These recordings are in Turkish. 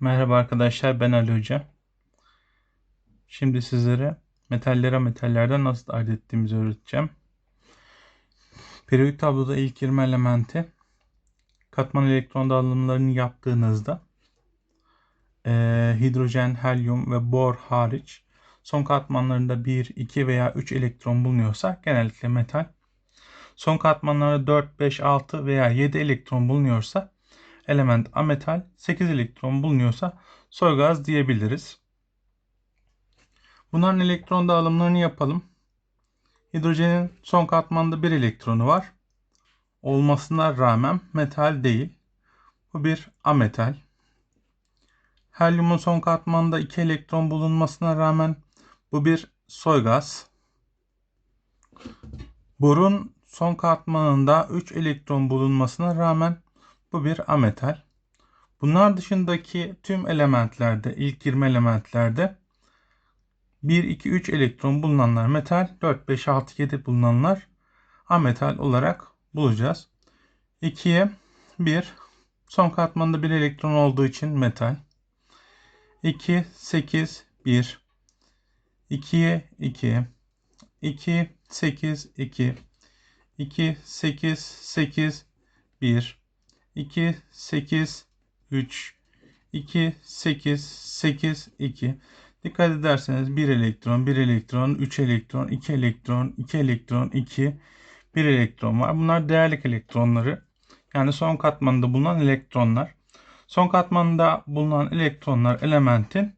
Merhaba arkadaşlar ben Ali Hoca. Şimdi sizlere metallere metallerden nasıl ayırt ettiğimizi öğreteceğim. Periyodik tabloda ilk 20 elementi katman elektron dağılımlarını yaptığınızda e, hidrojen, helyum ve bor hariç son katmanlarında 1, 2 veya 3 elektron bulunuyorsa genellikle metal. Son katmanlarda 4, 5, 6 veya 7 elektron bulunuyorsa element ametal 8 elektron bulunuyorsa soy gaz diyebiliriz. Bunların elektron dağılımlarını yapalım. Hidrojenin son katmanda bir elektronu var. Olmasına rağmen metal değil. Bu bir ametal. Helyumun son katmanda iki elektron bulunmasına rağmen bu bir soy gaz. Borun son katmanında 3 elektron bulunmasına rağmen bu bir ametal. Bunlar dışındaki tüm elementlerde, ilk 20 elementlerde 1, 2, 3 elektron bulunanlar metal, 4, 5, 6, 7 bulunanlar ametal olarak bulacağız. 2'ye 1, son katmanda 1 elektron olduğu için metal. 2, 8, 1, 2'ye 2, 2, 8, 2, 2, 8, 8, 1, 2, 8, 3, 2, 8, 8, 2. Dikkat ederseniz 1 elektron, 1 elektron, 3 elektron, 2 elektron, 2 elektron, 2, 1 elektron var. Bunlar değerlik elektronları. Yani son katmanında bulunan elektronlar. Son katmanında bulunan elektronlar elementin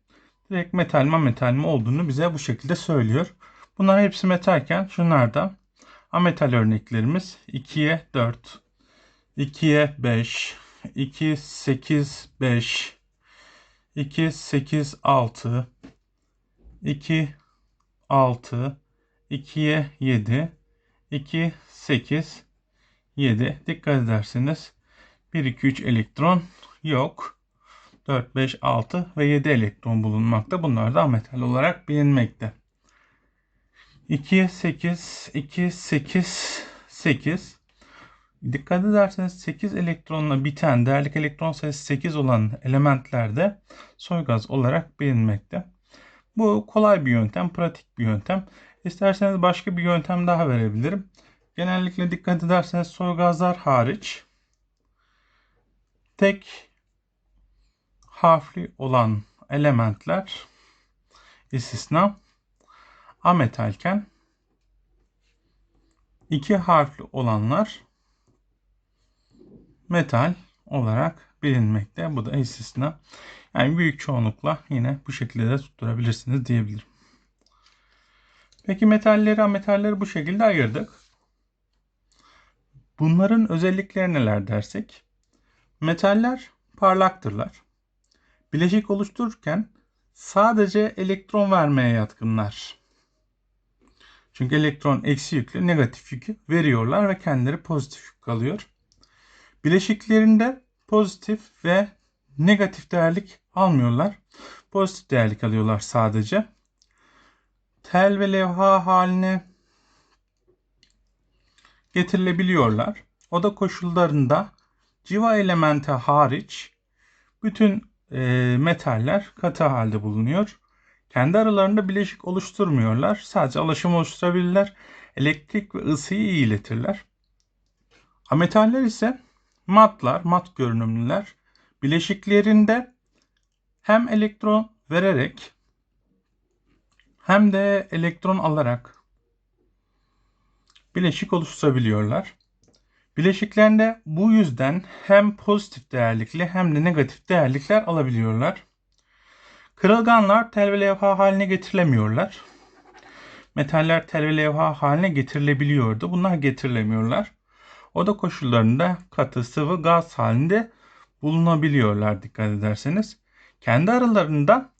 direkt metal mi metal mi olduğunu bize bu şekilde söylüyor. Bunlar hepsi metalken şunlar da ametal örneklerimiz 2'ye 4, 2'ye 5, 2, 8, 5, 2, 8, 6, 2, 6, 2'ye 7, 2, 8, 7. Dikkat ederseniz 1, 2, 3 elektron yok. 4, 5, 6 ve 7 elektron bulunmakta. Bunlar da ametal olarak bilinmekte. 2'ye 8, 2, 8, 8. Dikkat ederseniz 8 elektronla biten değerlik elektron sayısı 8 olan elementlerde soy gaz olarak bilinmekte. Bu kolay bir yöntem, pratik bir yöntem. İsterseniz başka bir yöntem daha verebilirim. Genellikle dikkat ederseniz soy gazlar hariç tek harfli olan elementler istisna ametalken iki harfli olanlar metal olarak bilinmekte. Bu da istisna. Yani büyük çoğunlukla yine bu şekilde de tutturabilirsiniz diyebilirim. Peki metalleri ametalleri bu şekilde ayırdık. Bunların özellikleri neler dersek? Metaller parlaktırlar. Bileşik oluştururken sadece elektron vermeye yatkınlar. Çünkü elektron eksi yüklü negatif yükü veriyorlar ve kendileri pozitif yük kalıyor. Bileşiklerinde pozitif ve negatif değerlik almıyorlar. Pozitif değerlik alıyorlar sadece. Tel ve levha haline getirilebiliyorlar. Oda koşullarında civa elementi hariç bütün e, metaller katı halde bulunuyor. Kendi aralarında bileşik oluşturmuyorlar. Sadece alaşım oluşturabilirler. Elektrik ve ısıyı iyi iletirler. Ametaller ise matlar, mat görünümlüler bileşiklerinde hem elektron vererek hem de elektron alarak bileşik oluşturabiliyorlar. Bileşiklerinde bu yüzden hem pozitif değerlikli hem de negatif değerlikler alabiliyorlar. Kırılganlar tel ve levha haline getirilemiyorlar. Metaller tel ve levha haline getirilebiliyordu. Bunlar getirilemiyorlar. Oda koşullarında katı, sıvı, gaz halinde bulunabiliyorlar dikkat ederseniz. Kendi aralarında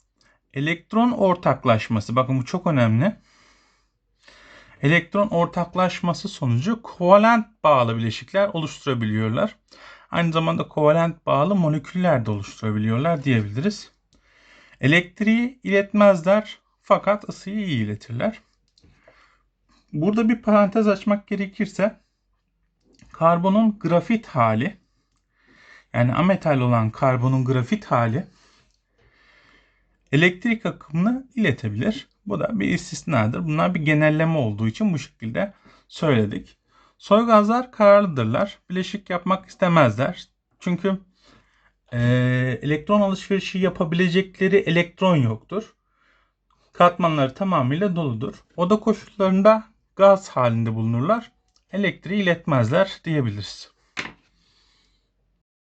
elektron ortaklaşması, bakın bu çok önemli. Elektron ortaklaşması sonucu kovalent bağlı bileşikler oluşturabiliyorlar. Aynı zamanda kovalent bağlı moleküller de oluşturabiliyorlar diyebiliriz. Elektriği iletmezler fakat ısıyı iyi iletirler. Burada bir parantez açmak gerekirse karbonun grafit hali yani ametal olan karbonun grafit hali elektrik akımını iletebilir. Bu da bir istisnadır. Bunlar bir genelleme olduğu için bu şekilde söyledik. Soy gazlar kararlıdırlar. Bileşik yapmak istemezler. Çünkü eee, elektron alışverişi yapabilecekleri elektron yoktur. Katmanları tamamıyla doludur. Oda koşullarında gaz halinde bulunurlar. Elektriği iletmezler diyebiliriz.